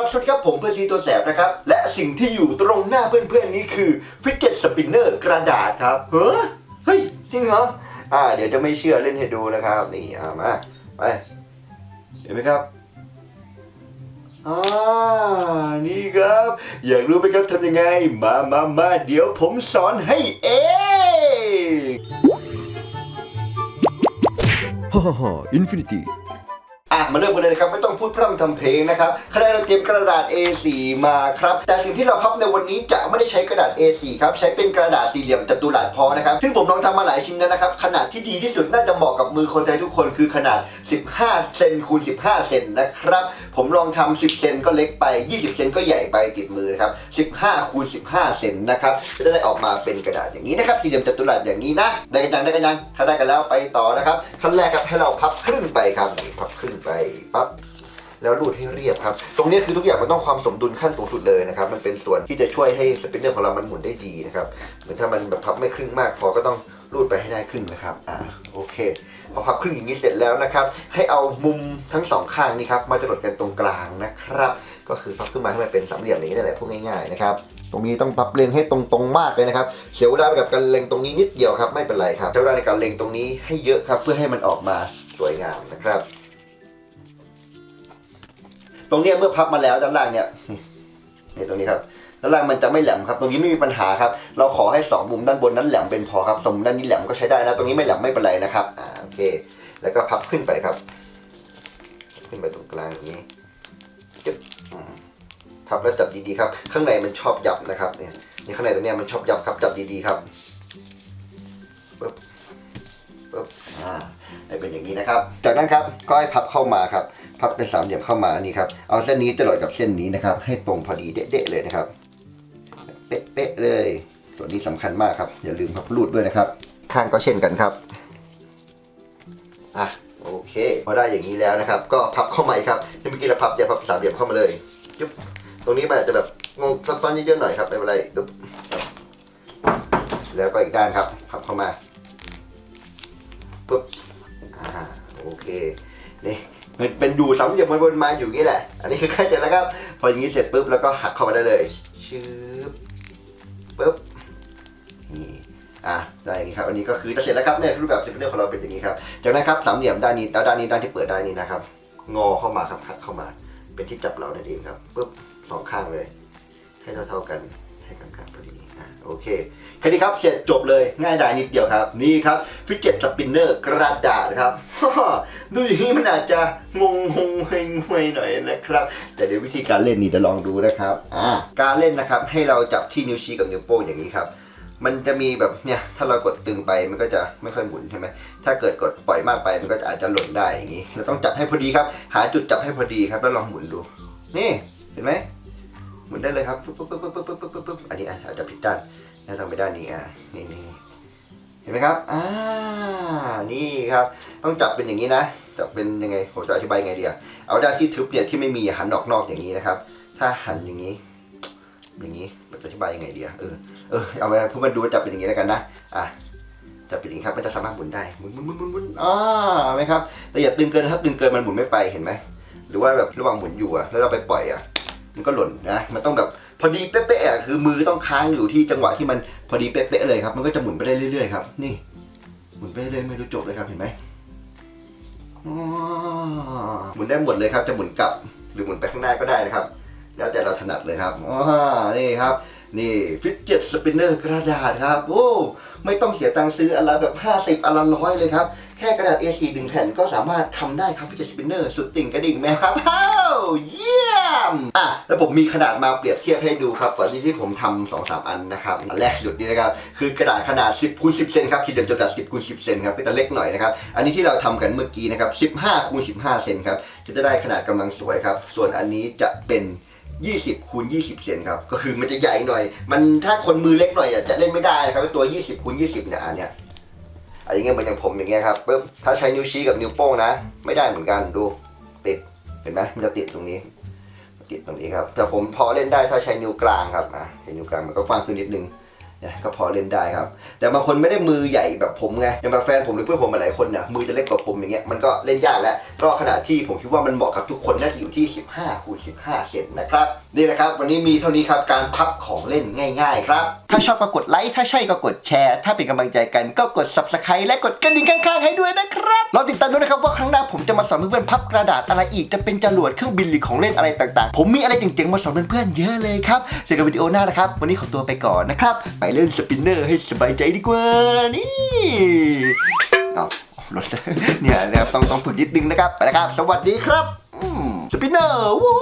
รับสวัสดีครับผมเพื่อนซีตัวแสบนะครับ และสิ่งที่อยู่ตรงหน้าเพื่อนๆนี้คือฟิกเก็ตสปินเนอร์กระดาษครับ เฮ้ยเฮ้ยจริงเหรออ่า เดี๋ยวจะไม่เชื่อเล่นให้ดูนะครับ นี่อ่ามาไปเห็นไหมครับอ่านี่ครับ อยากรู้ไหมครับทำยังไง มามามาเดี๋ยวผมสอนให้เองฮ่าฮ่าฮ่าอินฟินิตี้อะ มาเริ่มกันเลยนะครับไม่ต้องพูดพร่ำทำเพลงนะครับคณะเราเตรียมกระดาษ A4 มาครับแต่สิ่งที่เราพับในวันนี้จะไม่ได้ใช้กระดาษ A4 ครับใช้เป็นกระดาษสี่เหลี่ยมจัตุรัสพอนะครับซึ่งผมลองทำมาหลายชิ้นแล้วนะครับขนาดที่ดีที่สุดน่าจะเหมาะกับมือคนไทยทุกคนคือขนาด 15 เซนคูณ 15 เซนนะครับผมลองทำ10 เซนก็เล็กไป 20 เซนก็ใหญ่ไปติดมือนะครับ15คูณ15 เซนนะครับจะได้ออกมาเป็นกระดาษอย่างนี้นะครับสี่เหลี่ยมจัตุรัสอย่างนี้นะได้กันยังได้กันยังถ้าได้กันแล้วไปต่อนะครับขั้นแรกครับให้เราพับครึ่งไปครับพับครึ่งไปปั๊บแล้วรูดให้เรียบครับ ตรงนี้คือทุกอย่างมันต้องความสมดุลขั้นสูงสุดเลยนะครับ มันเป็นส่วนที่จะช่วยให้สปินเนอร์ของเรามันหมุนได้ดีนะครับ เหมือนถ้ามันแบบพับไม่ครึ่งมากพอก็ต้องรูดไปให้ได้ครึ่งนะครับ อ่า โอเค พอพับครึ่งอย่างนี้เสร็จแล้วนะครับ ให้เอามุมทั้งสองข้างนี่ครับ มาจรดกันตรงกลางนะครับ ก็คือพับขึ้นมาให้มันเป็นสามเหลี่ยมอย่างนี้นั่นแหละพูดง่ายๆนะครับ ตรงนี้ต้องพับเลนให้ตรงๆมากเลยนะครับ เสียเวลากับการเล็งตรงนี้นิดเดียวครับ ไม่เป็นไรครับ ใช้เวลาในการเล็งตรงนี้ให้เยอะครับ เพื่อให้มันออกมาสวยงามนะครับ ตรงเนี้ยเมื่อพับมาแล้วด้านล่างเนี่ยนี่ตรงนี้ครับด้านล่างมันจะไม่แหลมครับ ตรงนี้ไม่มีปัญหาครับ เราขอให้สองมุมด้านบนนั้นแหลมเป็นพอครับสองมุมด้านนี้แหลมก็ใช้ได้นะ ตรงนี้ไม่แหลมไม่เป็นไรนะครับ อ่าโอเค แล้วก็พับขึ้นไปครับ ขึ้นไปตรงกลางอย่างนี้จึ๊บพับแล้วจับดีๆครับ ข้างในมันชอบยับนะครับ เนี่ยนี่ข้างในตรงนี้มันชอบยับครับ จับดีๆครับปึ๊บ ปึ๊บอ่าได้เป็นอย่างนี้นะครับ จากนั้นครับก็ให้พับเข้ามาครับ พับเป็นสามเหลี่ยมเข้ามานี่ครับ เอาเส้นนี้จะหลดกับเส้นนี้นะครับ ให้ตรงพอดีเด๊ะๆเลยนะครับ เป๊ะๆเลย ส่วนนี้สำคัญมากครับ อย่าลืมพับรูดด้วยนะครับ ข้างก็เช่นกันครับ อะโอเค พอได้อย่างนี้แล้วนะครับ ก็พับเข้ามาอีกครับที่เมื่อกี้เราพับจะพับสามเหลี่ยมเข้ามาเลยจุ๊บตรงนี้มันอาจจะแบบงงซับซ้อนเยอะๆหน่อยครับไม่เป็นไรจุ๊บแล้วก็อีกด้านครับ พับเข้ามา ปุ๊บอ่าโอเคนี่มันเป็นดูซ้ำอย่างมันวนมาอยู่อย่างนี้แหละ อันนี้คือใกล้เสร็จแล้วครับ พออย่างนี้เสร็จปุ๊บแล้วก็หักเข้ามาได้เลยชื้บปุ๊บนี่อะได้อย่างนี้ครับ อันนี้ก็คือจะเสร็จแล้วครับเนี่ยรูปแบบสปินเนอร์ของเราเป็นอย่างนี้ครับ จากนั้นครับสามเหลี่ยมด้านนี้แล้วด้านนี้ด้านที่เปิดได้นี่นะครับ งอเข้ามาครับหักเข้ามา เป็นที่จับเรานั่นเองครับปุ๊บสองข้างเลย ให้เท่าๆกัน ให้กลางๆพอดีอะโอเคแค่นี้ครับเสร็จจบเลยง่ายดายนิดเดียวครับ นี่ครับฟิกเก็ตสปินเนอร์กระดาษครับดูอย่างนี้มันอาจจะงงงงเฮงหวยหน่อยนะครับ แต่เดี๋ยววิธีการเล่นนี่จะลองดูนะครับอ่าการเล่นนะครับให้เราจับที่นิ้วชี้กับนิ้วโป้งอย่างนี้ครับมันจะมีแบบเนี่ยถ้าเรากดตึงไปมันก็จะไม่ค่อยหมุนใช่ไหมถ้าเกิดกดปล่อยมากไปมันก็จะอาจจะหล่นได้อย่างนี้ เราต้องจับให้พอดีครับ หาจุดจับให้พอดีครับแล้วลองหมุนดู นี่เห็นไหม หมุนได้เลยครับปุ๊บปุ๊บปุ๊บปุ๊บปุ๊บปุ๊บปุ๊บอันนี้อาจจะผิดด้านน่าต้องไปด้านนี้อะนี่นี่เห็นไหมครับอ่านี่ครับ ต้องจับเป็นอย่างนี้นะจับเป็นยังไงผมจะอธิบายไงดีอะเอาด้านที่ทึบเนี่ยที่ไม่มีหันออกนอกอย่างนี้นะครับ ถ้าหันอย่างนี้ อย่างนี้จะอธิบายยังไงดีอ่เออเออเอาไว้พื่มัดูจับเป็นอย่างนี้แล้วกันนะอะจะเป็นอย่างนี้ครับมันจะสามารถหมุนได้หมุนหมุนหมุนหมุนหมุนอ่าไหมครับแต่อย่าตึงเกินถ้าตึงเกินมันหมุนไม่ไปเห็นไหมหรือว่าแบบระหว่างหมุนอยู่อะแล้วเราไปปล่อยอะ มันก็หล่นนะ มันต้องแบบพอดีเป๊ะๆคือมือต้องค้างอยู่ที่จังหวะที่มันพอดีเป๊ะๆเลยครับ มันก็จะหมุนไปได้เรื่อยๆครับ นี่ หมุนไปเรื่อยๆไม่รู้จบเลยครับเห็นไหมหมุนได้หมดเลยครับ จะหมุนกลับหรือหมุนไปข้างหน้าก็ได้นะครับ แล้วแต่เราถนัดเลยครับอ๋อนี่ครับ นี่ฟิตเจ็ตสปินเนอร์กระดาษครับ โอ้ ไม่ต้องเสียตังค์ซื้ออนละแบบ 50อนละร้อยเลยครับ แค่กระดาษ A4 ดึงแผ่นก็สามารถทำได้ครับฟิตเจ็ตสปินเนอร์สุดติ่งกระดิ่งแมวครับว้าวเยี่ยมอะแล้วผมมีขนาดมาเปรียบเทียบให้ดูครับก่อนที่ที่ผมทำสองสามอันนะครับอันแรกสุดนี่นะครับคือกระดาษขนาด 10คูณ10เซนครับสี่เหลี่ยมจัตุรัส10คูณ10เซนครับเป็นตัวเล็กหน่อยนะครับอันนี้ที่เราทำกันเมื่อกี้นะครับ15คูณ15เซนครับก็จะได้ขนาดกำลังสวยครับส่วนอันนี้จะเป็น20คูณ20 เซนครับ ก็คือมันจะใหญ่หน่อย มันถ้าคนมือเล็กหน่อยอะจะเล่นไม่ได้นะครับตัว 20คูณ20เนี่ยอันเนี้ย อันนี้เงี้ยเหมือนอย่างผมอย่างเงี้ยครับปึ๊บถ้าใช้นิ้วชี้กับนิ้วโป้งนะ ไม่ได้เหมือนกันดูติดเห็นไหมมันจะติดตรงนี้ ติดตรงนี้ครับแต่ผมพอเล่นได้ถ้าใช้นิ้วกลางครับอะใช้นิ้วกลางมันก็กว้างขึ้นนิดนึง ก็พอเล่นได้ครับ แต่บางคนไม่ได้มือใหญ่แบบผมไงอย่างแบบแฟนผมหรือเพื่อนผมหลายคนเนี่ยมือจะเล็กกว่าผมอย่างเงี้ยมันก็เล่นยากแล้วก็ขนาดที่ผมคิดว่ามันเหมาะกับทุกคนน่าจะอยู่ที่ 15คูณ15เซนนะครับนี่แหละครับวันนี้มีเท่านี้ครับการพับของเล่นง่าย ๆ ครับ ถ้าชอบก็กดไลค์ถ้าใช่ก็กดแชร์ ถ้าเป็นกำลังใจกันก็กด subscribe และกดกระดิ่งข้างๆให้ด้วยนะครับรอติดตามด้วยนะครับว่าครั้งหน้าผมจะมาสอนเพื่อนๆพับกระดาษอะไรอีกจะเป็นจรวดเครื่องบินหรือของเล่นอะไรต่างๆ ผมมีอะไรเจ๋งๆมาสอนเพื่อนๆเยอะเลยครับเจอกันวิดีโอหน้านะครับวันนี้ขอตัวไปก่อนนะครับไปเล่นสปินเนอร์ให้สบายใจดีกว่านี่เอารถเนี่ยนะครับต้องต้องฝึกนิดนึงนะครับไปนะครับ สวัสดีครับสปินเนอร์วู้